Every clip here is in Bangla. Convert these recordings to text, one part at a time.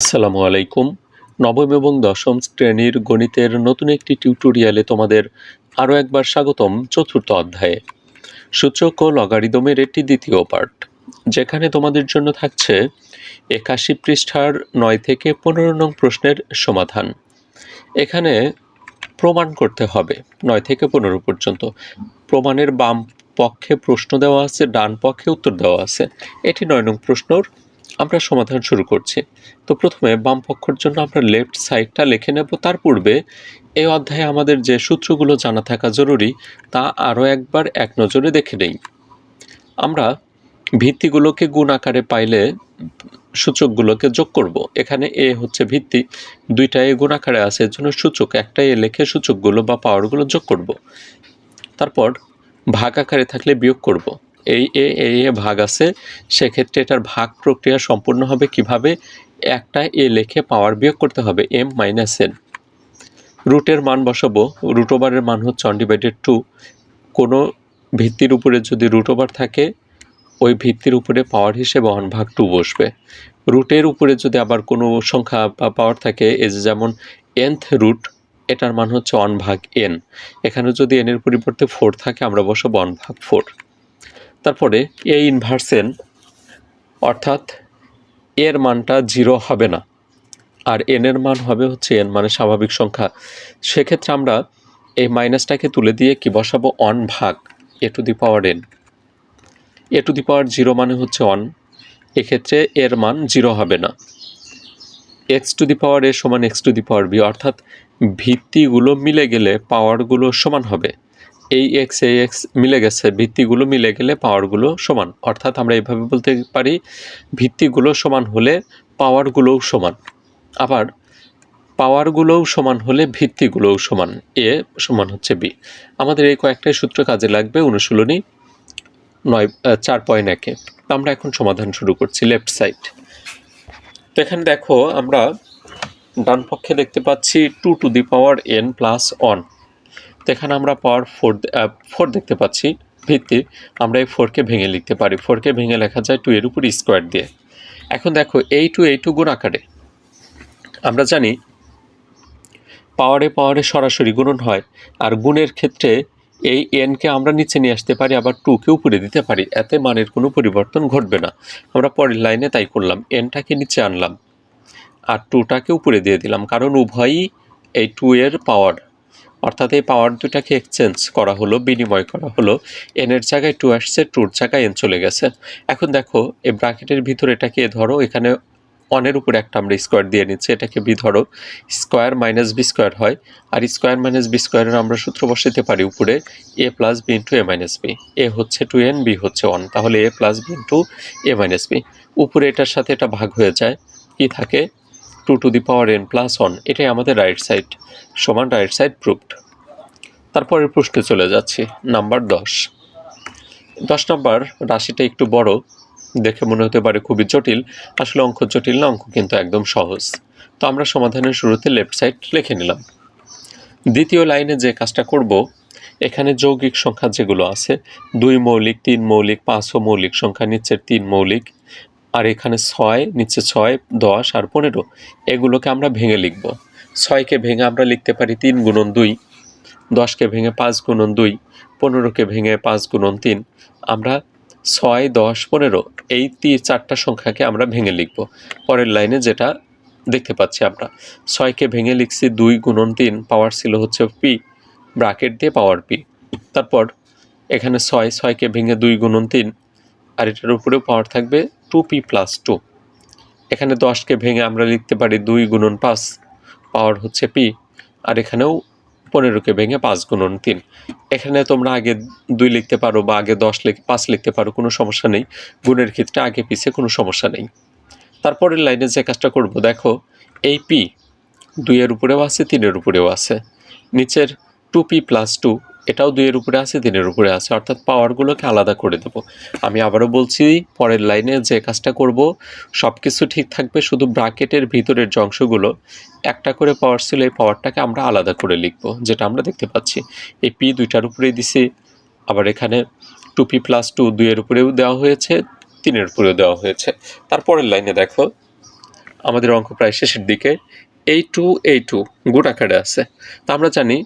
আসসালামু আলাইকুম। নবম এবং দশম শ্রেণির গণিতের নতুন একটি টিউটোরিয়ালে তোমাদের আরও একবার স্বাগতম চতুর্থ অধ্যায়ে। সূচক ও লগারিদমের একটি দ্বিতীয় পার্ট যেখানে তোমাদের জন্য থাকছে একাশি পৃষ্ঠার নয় থেকে পনেরো নং প্রশ্নের সমাধান। এখানে প্রমাণ করতে হবে, নয় থেকে পনেরো পর্যন্ত। প্রমাণের বাম পক্ষে প্রশ্ন দেওয়া আছে, ডান পক্ষে উত্তর দেওয়া আছে। এটি নয় নং প্রশ্নর আমরা সমাধান শুরু করছি। তো প্রথমে বাম পক্ষের জন্য আমরা লেফট সাইডটা লিখে নেব। তার পূর্বে এই অধ্যায়ে আমাদের যে সূত্রগুলো জানা থাকা জরুরি, তা আরও একবার এক নজরে দেখে নেই। আমরা ভিত্তিগুলোকে গুণ আকারে পাইলে সূচকগুলোকে যোগ করব। এখানে এ হচ্ছে ভিত্তি, দুইটা এ গুণ আকারে আছে, এর জন্য সূচক, একটা এ লেখে সূচকগুলো বা পাওয়ারগুলো যোগ করব। তারপর ভাগ আকারে থাকলে বিয়োগ করব। এই এ এ এ ভাগ আছে, সেক্ষেত্রে এটার ভাগ প্রক্রিয়া সম্পূর্ণ হবে কীভাবে? একটা এ লেখে পাওয়ার বিয়োগ করতে হবে এম মাইনাস এন রুটের মান বসাবো রুট ওভারের মান হচ্ছে অন ডিভাইডেড টু কোনো ভিত্তির উপরে যদি রুট ওভার থাকে, ওই ভিত্তির উপরে পাওয়ার হিসেবে অন ভাগ টু বসবে। রুটের উপরে যদি আবার কোনো সংখ্যা বা পাওয়ার থাকে যে যেমন এনথ রুট এটার মান হচ্ছে অন ভাগ এন এখানে যদি এনের পরিবর্তে ফোর থাকে, আমরা বসাবো অন ভাগ ফোর তারপরে এ ইনভার্স এন অর্থাৎ এর মানটা জিরো হবে না। আর এন এর মান হবে হচ্ছে এন মানে স্বাভাবিক সংখ্যা। সেক্ষেত্রে আমরা এই মাইনাসটাকে তুলে দিয়ে কি বসাবো? অন ভাগ a to the power n a to the power zero মানে হচ্ছে অন এক্ষেত্রে এর মান জিরো হবে না। এক্স টু দি পাওয়ার এ সমান x to the power b অর্থাৎ ভিত্তিগুলো মিলে গেলে পাওয়ারগুলো সমান হবে। এই এক্স এই এক্স মিলে গেছে, ভিত্তিগুলো মিলে গেলে পাওয়ারগুলো সমান। অর্থাৎ আমরা এইভাবে বলতে পারি, ভিত্তিগুলো সমান হলে পাওয়ারগুলোও সমান। আবার পাওয়ারগুলোও সমান হলে ভিত্তিগুলোও সমান। এ সমান হচ্ছে বি আমাদের এই কয়েকটাই সূত্র কাজে লাগবে অনুশীলনী নয় চার পয়েন্ট একে। আমরা এখন সমাধান শুরু করছি লেফট সাইড তো এখানে দেখো আমরা ডান পক্ষে দেখতে পাচ্ছি two to the power n plus one তো এখানে আমরা পাওয়ার ফোর ফোর দেখতে পাচ্ছি। ভিত্তি আমরা এই ফোরকে ভেঙে লিখতে পারি। ফোরকে ভেঙে লেখা যায় টু এর উপর স্কোয়ার দিয়ে। এখন দেখো, এই টু এই টু গুণ আকারে। আমরা জানি পাওয়ারে পাওয়ারে সরাসরি গুণন হয়, আর গুণের ক্ষেত্রে এই এনকে আমরা নিচে নিয়ে আসতে পারি, আবার টুকে উপরে দিতে পারি। এতে মানের কোনো পরিবর্তন ঘটবে না। আমরা পরের লাইনে তাই করলাম। এনটাকে নিচে আনলাম, আর টুটাকে উপরে দিয়ে দিলাম। কারণ উভয়ই এই টু এর পাওয়ার অর্থাৎ এই পাওয়ার দুটাকে এক্সচেঞ্জ করা হলো, বিনিময় করা হলো। এনের জায়গায় টু আসছে টুর জায়গায় এন চলে গেছে। এখন দেখো, এই ব্রাকেটের ভিতরে এটাকে ধরো, এখানে অনের উপরে একটা আমরা স্কোয়ার দিয়ে নিচ্ছি, এটাকে বি ধরো। স্কোয়ার মাইনাস বি স্কোয়ার হয়, আর স্কোয়ার মাইনাস বি স্কোয়ারের আমরা সূত্র বসাতে পারি উপরে a plus b into a minus b a হচ্ছে টু এন বি হচ্ছে ওয়ান তাহলে a plus b into a minus b উপরে এটার সাথে এটা ভাগ হয়ে যায়, কি থাকে? Two to the power n plus one এটাই আমাদের রাইট সাইড সমান রাইট সাইড প্রুফড তারপরের প্রশ্নে চলে যাচ্ছি নাম্বার দশ। দশ নম্বর রাশিটা একটু বড়, দেখে মনে হতে পারে খুবই জটিল, আসলে অঙ্ক জটিল না, অঙ্ক কিন্তু একদম সহজ। তো আমরা সমাধানের শুরুতে লেফট সাইড লিখে নিলাম। দ্বিতীয় লাইনে যে কাজটা করব, এখানে যৌগিক সংখ্যা যেগুলো আছে, দুই মৌলিক, তিন মৌলিক, পাঁচও মৌলিক সংখ্যা, নিচের তিন মৌলিক আর এখানে ছয়, নিচে ছয়, দশ আর পনেরো। এগুলোকে আমরা ভেঙে লিখব। ছয়কে ভেঙে আমরা লিখতে পারি তিন গুণন দুই, দশকে ভেঙে পাঁচ গুণন দুই, পনেরোকে ভেঙে পাঁচ গুণন তিন। আমরা ছয়, দশ, পনেরো, এই তিন চারটা সংখ্যাকে আমরা ভেঙে লিখব। পরের লাইনে যেটা দেখতে পাচ্ছি আমরা। ছয়কে ভেঙে লিখছি দুই গুণন তিন, পাওয়ার ছিল হচ্ছে পি ব্রাকেট দিয়ে পাওয়ার পি তারপর এখানে ছয়, ছয়কে ভেঙে দুই গুণন তিন, আর এটার উপরেও পাওয়ার থাকবে টু পি প্লাস টু এখানে দশকে ভেঙে আমরা লিখতে পারি দুই গুণন পাঁচ পাওয়ার হচ্ছে পি, আর এখানেও পনেরোকে ভেঙে পাঁচ গুণন তিন। এখানে তোমরা আগে দুই লিখতে পারো বা আগে দশ লিখ পাঁচ লিখতে পারো, কোনো সমস্যা নেই। গুণের ক্ষেত্রে আগে পিছিয়ে কোনো সমস্যা নেই। তারপরের লাইনে যে কাজটা করব, দেখো, এই পি দুইয়ের উপরেও আছে, তিনের উপরেও আছে। নিচের টু পি প্লাস টু এটাও দুইয়ের উপরে আছে, তিনের উপরে আছে, অর্থাৎ পাওয়ারগুলোকে আলাদা করে দেব। আমি আবারও বলছি, পরের লাইনে যে কাজটা করব সব কিছু ঠিক থাকবে শুধু ব্রাকেটের ভিতরের যে অংশগুলো, একটা করে পাওয়ার ছিল, এই পাওয়ারটাকে আমরা আলাদা করে লিখব, যেটা আমরা দেখতে পাচ্ছি। এই পি দুইটার উপরেই দিছি, আবার এখানে টু পি প্লাস টু দুইয়ের উপরেও দেওয়া হয়েছে, তিনের উপরেও দেওয়া হয়েছে। তারপরের লাইনে দেখো, আমাদের অঙ্ক প্রায় শেষের দিকে এই টু এই টু গুণ আকারে আছে। তা আমরা জানি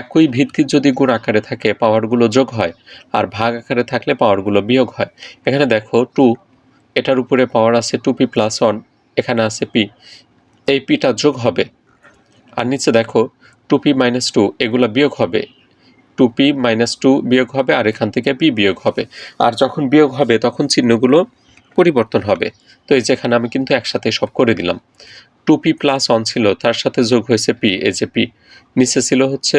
একই ভিত্তির যদি গুণ আকারে থাকে পাওয়ারগুলো যোগ হয়, আর ভাগ আকারে থাকলে পাওয়ারগুলো বিয়োগ হয়। এখানে দেখো টু এটার উপরে পাওয়ার আছে টু পি প্লাস ওয়ান এখানে আছে পি এই পিটা যোগ হবে। আর নিচে দেখো টু পি মাইনাস টু এগুলো বিয়োগ হবে। টু পি মাইনাস টু বিয়োগ হবে, আর এখান থেকে পি বিয়োগ হবে। আর যখন বিয়োগ হবে, তখন চিহ্নগুলো পরিবর্তন হবে। তো এই যেখানে আমি কিন্তু একসাথে সব করে দিলাম। টু পি প্লাস ওয়ান ছিল, তার সাথে যোগ হয়েছে পি এই যে পি নিচে ছিল হচ্ছে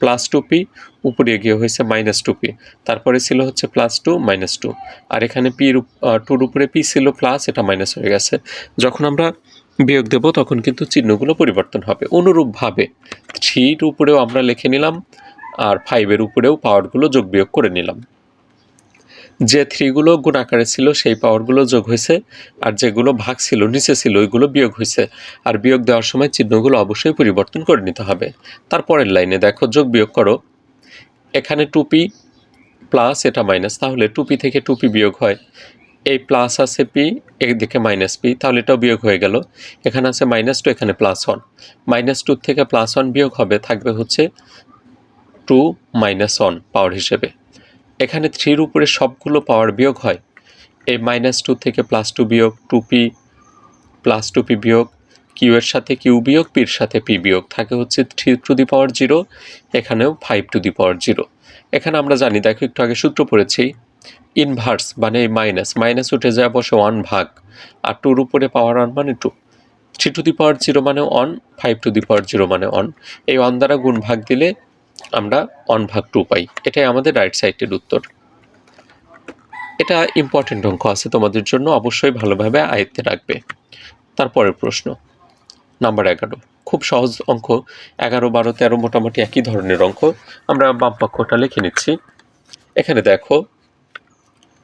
প্লাস টু পি উপরে গিয়ে হয়েছে মাইনাস টু পি তারপরে ছিল হচ্ছে প্লাস টু মাইনাস টু আর এখানে পির টুর উপরে পি ছিল প্লাস এটা মাইনাস হয়ে গেছে। যখন আমরা বিয়োগ দেব, তখন কিন্তু চিহ্নগুলো পরিবর্তন হবে। অনুরূপভাবে থ্রির উপরেও আমরা লিখে নিলাম, আর ফাইভের উপরেও পাওয়ারগুলো যোগ বিয়োগ করে নিলাম। যে থ্রিগুলো গুণ আকারে ছিল, সেই পাওয়ারগুলো যোগ হয়েছে, আর যেগুলো ভাগ ছিল, নিচে ছিল, ওইগুলো বিয়োগ হয়েছে। আর বিয়োগ দেওয়ার সময় চিহ্নগুলো অবশ্যই পরিবর্তন করে নিতে হবে। তারপরের লাইনে দেখো, যোগ বিয়োগ করো। এখানে টুপি প্লাস এটা মাইনাস, তাহলে টুপি থেকে টুপি বিয়োগ হয়। এই প্লাস আছে পি একদিকে মাইনাস পি, তাহলে এটাও বিয়োগ হয়ে গেল। এখানে আছে মাইনাস টু, এখানে প্লাস ওয়ান। মাইনাস টু থেকে প্লাস ওয়ান বিয়োগ হবে, থাকবে হচ্ছে টু মাইনাস ওয়ান পাওয়ার হিসেবে। এখানে থ্রির উপরে সবগুলো পাওয়ার বিয়োগ হয়। এই মাইনাস টু থেকে প্লাস টু বিয়োগ two p plus two p বিয়োগ কিউ এর সাথে কিউ বিয়োগ পির সাথে পি বিয়োগ। থাকে হচ্ছে three to the power zero এখানেও five to the power zero এখানে আমরা জানি, দেখো একটু আগে সূত্র পড়েছি ইনভার্স মানে এই মাইনাস মাইনাস উঠে যায় বসে ওয়ান ভাগ। আর টুর উপরে পাওয়ার ওয়ান মানে two three to the power zero মানে one five to the power zero মানে অন এই অন দ্বারা গুণ ভাগ দিলে আমরা অন ভাগ টু পাই। এটাই আমাদের রাইট সাইডের উত্তর। এটা ইম্পর্টেন্ট অঙ্ক আছে তোমাদের জন্য, অবশ্যই ভালোভাবে আয়ত্তে রাখবে। তারপরের প্রশ্ন নাম্বার এগারো। খুব সহজ অঙ্ক, এগারো, বারো, তেরো মোটামুটি একই ধরনের অঙ্ক। আমরা বাম পক্ষটা লিখে নিচ্ছি। এখানে দেখো,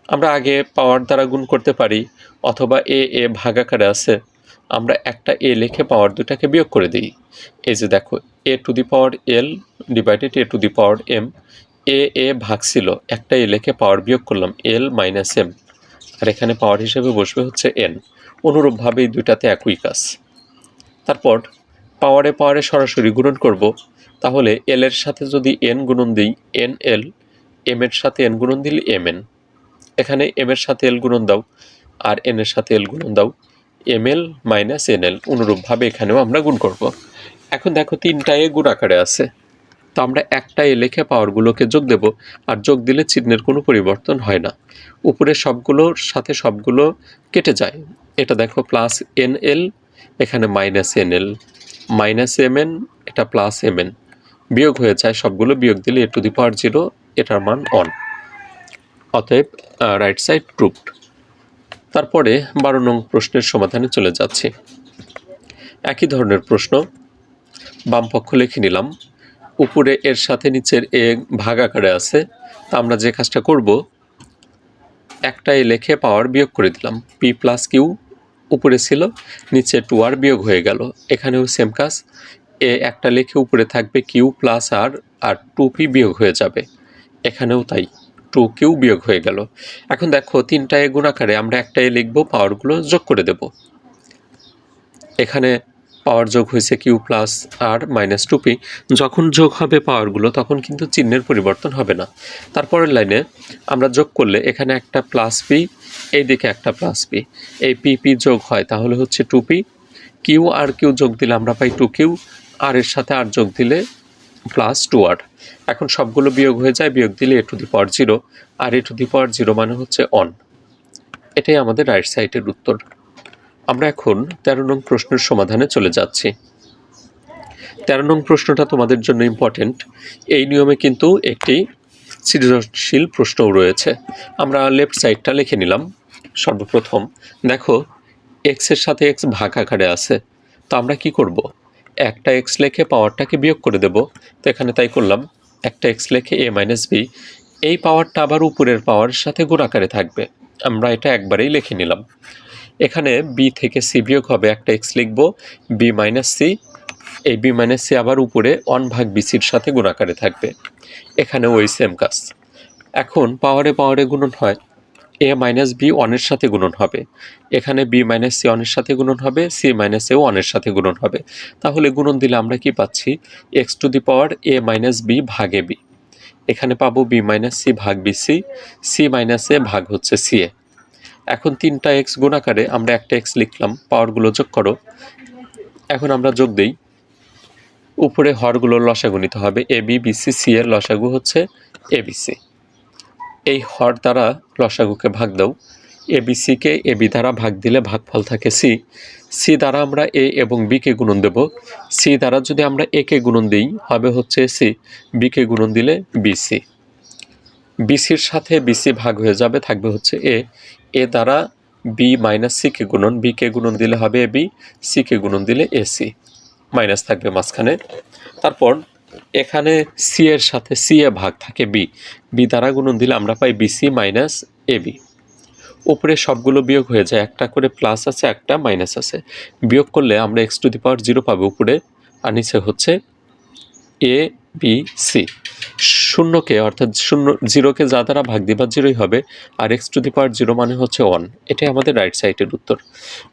আমরা আগে পাওয়ার দ্বারা গুণ করতে পারি, অথবা এ এ ভাগাকারে আছে। আমরা একটা এ লিখে পাওয়ার দুটাকে বিয়োগ করে দিই। এই যে দেখো a to the power l divided a to the power m a a ভাগ ছিল, একটা এ লিখে পাওয়ার বিয়োগ করলাম এল মাইনাস এম আর এখানে পাওয়ার হিসেবে বসবে হচ্ছে এন অনুরূপভাবে এই দুইটাতে একই কাজ। তারপর পাওয়ারে পাওয়ারে সরাসরি গুণন করব, তাহলে এল এর সাথে যদি এন গুণন দিই এন এল এম এর সাথে এন গুণন দিলে এম এন এখানে এম এর সাথে এল গুণন দাও, আর এন এর সাথে এল গুণন দাও। M l minus n l অনুরূপভাবে এখানেও আমরা গুণ করব। এখন দেখো তিনটা গুণ আকারে আছে। তো আমরা একটা এ লেখে পাওয়ারগুলোকে যোগ দেব, আর যোগ দিলে চিহ্নের কোনো পরিবর্তন হয় না। উপরে সবগুলোর সাথে সবগুলো কেটে যায়। এটা দেখো প্লাস এন এল এখানে minus n l minus m n এটা প্লাস এম এন বিয়োগ হয়ে যায়, সবগুলো বিয়োগ দিলে এ টু দি পাওয়ার জিরো এটার মান অন অতএব রাইট সাইড প্রুভড তারপরে বারো নং প্রশ্নের সমাধানে চলে যাচ্ছি। একই ধরনের প্রশ্ন। বাম পক্ষ লিখে নিলাম, উপরে এর সাথে নিচের এ ভাগ আকারে আছে, তা আমরা যে কাজটা করব একটা এ লেখে পাওয়ার বিয়োগ করে দিলাম। পি প্লাস কিউ উপরে ছিল, নিচে টু আর বিয়োগ হয়ে গেল। এখানেও সেম কাজ, এ একটা লেখে উপরে থাকবে কিউ প্লাস আর আর টু পি বিয়োগ হয়ে যাবে। এখানেও তাই। টু কিউ বিয়োগ হয়ে গেল। এখন দেখো তিনটা এ গুণাকারে আমরা একটা এ লিখব, পাওয়ারগুলো যোগ করে দেব। এখানে পাওয়ার যোগ হয়েছে q plus r minus two p. যখন যোগ হবে পাওয়ারগুলো, তখন কিন্তু চিহ্নের পরিবর্তন হবে না। তারপরের লাইনে আমরা যোগ করলে এখানে একটা প্লাস পি এই একটা প্লাস পি। এই পি পি যোগ হয়, তাহলে হচ্ছে টু পি। কিউ আর কিউ যোগ দিলে আমরা পাই টু কিউ। আর এর সাথে আর যোগ দিলে প্লাস টু আর এখন সবগুলো বিয়োগ হয়ে যায়, বিয়োগ দিলে a to the power zero R a to the power zero মানে হচ্ছে অন এটাই আমাদের রাইট সাইডের উত্তর। আমরা এখন তেরো নং প্রশ্নের সমাধানে চলে যাচ্ছি। তেরো নং প্রশ্নটা তোমাদের জন্য ইম্পর্টেন্ট এই নিয়মে কিন্তু একটি সৃজনশীল প্রশ্নও রয়েছে। আমরা লেফট সাইডটা লিখে নিলাম সর্বপ্রথম। দেখো এক্সের সাথে এক্স ভাগ আকারে আছে। তো আমরা কি করব? একটা এক্স লেখে পাওয়ারটাকে বিয়োগ করে দেব। তো এখানে তাই করলাম, একটা এক্স লেখে এ মাইনাস বি এই পাওয়ারটা আবার উপরের পাওয়ারের সাথে গুণ আকারে থাকবে। আমরা এটা একবারেই লিখে নিলাম। এখানে বি থেকে সি বিয়োগ হবে, একটা এক্স লিখব বি মাইনাস সি এই বি মাইনাস সি আবার উপরে ওয়ান ভাগ বিসির সাথে গুণাকারে থাকবে। এখানে ওই সেম কাজ। এখন পাওয়ারে পাওয়ারে গুণন হয়। এ মাইনাস বি ওয়ানের সাথে গুণন হবে। এখানে বি মাইনাস সি ওয়ানের সাথে গুণন হবে, সি মাইনাস এ ওয়ানের সাথে গুণন হবে। তাহলে গুণন দিলে আমরা কি পাচ্ছি? X to the power a minus b ভাগে বি এখানে পাবো বি মাইনাস সি ভাগ b c c minus a ভাগ হচ্ছে সি এ এখন তিনটা এক্স গুণাকারে আমরা একটা এক্স লিখলাম, পাওয়ারগুলো যোগ করো। এখন আমরা যোগ দেই। উপরে হরগুলো লসাগু নিতে হবে এ বি বিসি সি এর লসাগু হচ্ছে এ বিসি এই হর দ্বারা লসাগুকে ভাগ দাও। এ বিসিকে এ, বি দ্বারা ভাগ দিলে ভাগফল থাকে সি। সি দ্বারা আমরা এ এবং বিকে গুণন দেব। সি দ্বারা যদি আমরা এ কে গুণন দিই, হবে হচ্ছে সি। বিকে গুণন দিলে বিসি বিসির সাথে বিসি ভাগ হয়ে যাবে, থাকবে হচ্ছে এ। এ দ্বারা বি মাইনাস সিকে গুণন বিকে গুণন দিলে হবে এ বি সিকে গুণন দিলে এ সি। মাইনাস থাকবে মাঝখানে। তারপর এখানে সি এর সাথে সি এ ভাগ থাকে বি বি দ্বারা গুণন দিলে আমরা পাই বিসি মাইনাস এ বি উপরে সবগুলো বিয়োগ হয়ে যায়, একটা করে প্লাস আছে, একটা মাইনাস আছে। বিয়োগ করলে আমরা x to the power zero পাবো উপরে, আর নিচে হচ্ছে এ বি সি শূন্যকে, অর্থাৎ শূন্য জিরোকে যা দ্বারা ভাগ দিবা জিরোই হবে, আর x to the power zero মানে হচ্ছে ওয়ান এটাই আমাদের রাইট সাইডের উত্তর।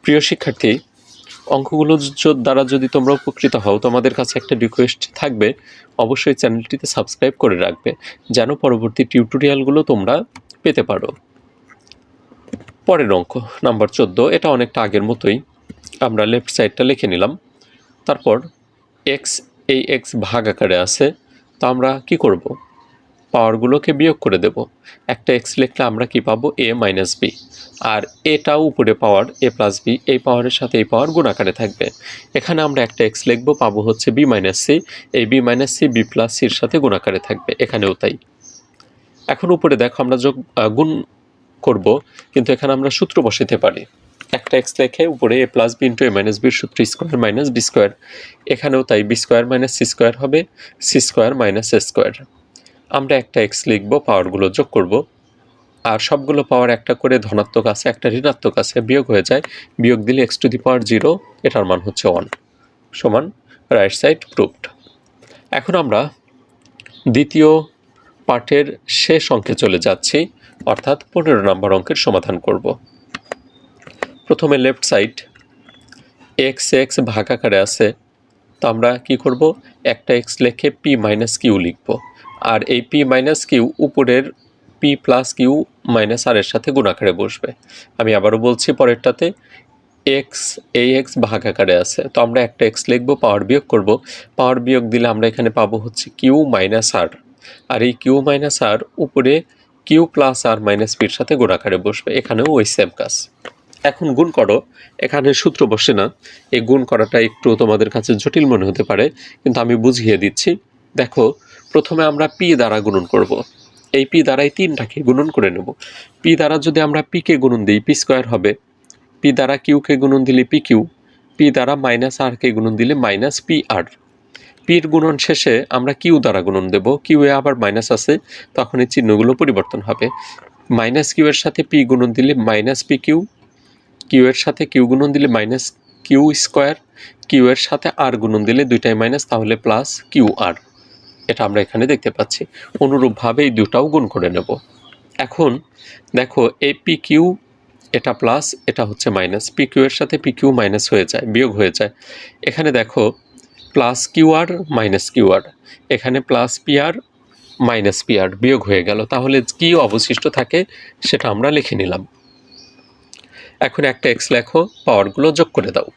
প্রিয় শিক্ষার্থী অঙ্কগুলো দ্বারা যদি তোমরা উপকৃত হও, তোমাদের কাছে একটা রিকোয়েস্ট থাকবে, অবশ্যই চ্যানেলটিতে সাবস্ক্রাইব করে রাখবে, যেন পরবর্তী টিউটোরিয়ালগুলো তোমরা পেতে পারো। পরের অঙ্ক নাম্বার চোদ্দ, এটা অনেকটা আগের মতোই। আমরা লেফট সাইডটা লিখে নিলাম। তারপর এক্স এই এক্স ভাগ আকারে আছে, তো আমরা কি করব? পাওয়ারগুলোকে বিয়োগ করে দেব। একটা এক্স লিখলে আমরা কি পাবো? এ মাইনাস বি আর এটাও উপরে পাওয়ার এ প্লাস বি এই পাওয়ারের সাথে এই পাওয়ার গুণ আকারে থাকবে। এখানে আমরা একটা এক্স লিখব, পাবো হচ্ছে বি মাইনাস সি এই B minus C B plus সির সাথে গুণ আকারে থাকবে, এখানেও তাই। এখন উপরে দেখো আমরা যোগ গুণ করব, কিন্তু এখানে আমরা সূত্র বসাতে পারি। একটা এক্স লেখে উপরে A plus B into A minus বির সূত্র স্কোয়ার মাইনাস বি স্কোয়ার এখানেও তাই B square minus C square হবে C square minus A square আমরা একটা এক্স লিখব পাওয়ারগুলো যোগ করব। আর সবগুলো পাওয়ার একটা করে ধনাত্মক আছে, একটা ঋণাত্মক আছে, বিয়োগ হয়ে যায়। বিয়োগ দিলে x to the power zero এটার মান হচ্ছে ওয়ান সমান রাইট সাইড প্রুফড এখন আমরা দ্বিতীয় পাঠের শেষ অঙ্কে চলে যাচ্ছি, অর্থাৎ পনেরো নম্বর অঙ্কের সমাধান করব। প্রথমে লেফট সাইড এক্স এক্স ভাগ আকারে আছে। তো আমরা কি করব? একটা এক্স লেখে পি মাইনাস কিউ লিখব। আর এই পি মাইনাস কিউ উপরের P plus Q minus R এর সাথে গুণাকারে বসবে। আমি আবারও বলছি পরেরটাতে এক্স এই এক্স ভাগ আকারে আছে। তো আমরা একটা এক্স লিখব পাওয়ার বিয়োগ করব। পাওয়ার বিয়োগ দিলে আমরা এখানে পাবো হচ্ছে কিউ মাইনাস আর আর এই কিউ মাইনাস আর উপরে কিউ প্লাস আর মাইনাস পির সাথে গুণাকারে বসবে। এখানেও ওই সেম কাজ। এখন গুণ করো। এখানে সূত্র বসে না। এই গুণ করাটা একটু তোমাদের কাছে জটিল মনে হতে পারে, কিন্তু আমি বুঝিয়ে দিচ্ছি। দেখো প্রথমে আমরা পি দ্বারা গুণন করব। এই পি দ্বারাই তিনটাকে গুণন করে নেব। পি দ্বারা যদি আমরা পিকে গুণন দিই, পি স্কোয়ার হবে। পি দ্বারা কিউকে গুণন দিলে পি কিউ, পি দ্বারা মাইনাস আরকে গুণন দিলে মাইনাস পি আর। পির গুণন শেষে আমরা কিউ দ্বারা গুণন দেব। কিউ এ আবার মাইনাস আছে, তখন এই চিহ্নগুলো পরিবর্তন হবে। মাইনাস কিউ এর সাথে পি গুণন দিলে মাইনাস পি কিউ কিউ এর সাথে কিউ গুণন দিলে মাইনাস কিউ স্কোয়ার, কিউ এর সাথে আর গুণন দিলে দুইটাই মাইনাস, তাহলে প্লাস কিউ আর। এটা আমরা এখানে দেখতে পাচ্ছি। অনুরূপভাবে এই দুটাও গুণ করে নেব। এখন দেখো, এই পি কিউ এটা প্লাস এটা হচ্ছে মাইনাস পি কিউ এর সাথে পি কিউ মাইনাস হয়ে যায়, বিয়োগ হয়ে যায়। এখানে দেখো প্লাস কিউ আর মাইনাস কিউ আর এখানে প্লাস পি আর মাইনাস পি আর বিয়োগ হয়ে গেল। তাহলে কি অবশিষ্ট থাকে সেটা আমরা লিখে নিলাম। এখন একটা এক্স লেখো পাওয়ারগুলো যোগ করে দাও।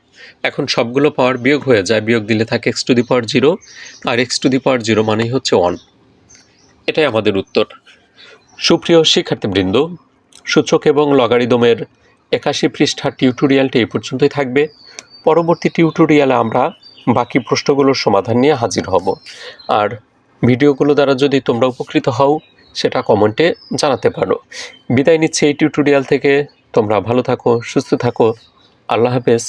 এখন সবগুলো পাওয়ার বিয়োগ হয়ে যায়। বিয়োগ দিলে থাকে x to the power zero R x to the power zero মানেই হচ্ছে ওয়ান এটাই আমাদের উত্তর। সুপ্রিয় শিক্ষার্থীবৃন্দ, সূচক এবং লগারিদমের একাশি পৃষ্ঠার টিউটোরিয়ালটি এই পর্যন্তই থাকবে। পরবর্তী টিউটোরিয়ালে আমরা বাকি প্রশ্নগুলোর সমাধান নিয়ে হাজির হব। আর ভিডিওগুলো দ্বারা যদি তোমরা উপকৃত হও, সেটা কমেন্টে জানাতে পারো। বিদায় নিচ্ছে এই টিউটোরিয়াল থেকে। তোমরা ভালো থাকো, সুস্থ থাকো। আল্লাহ হাফেজ।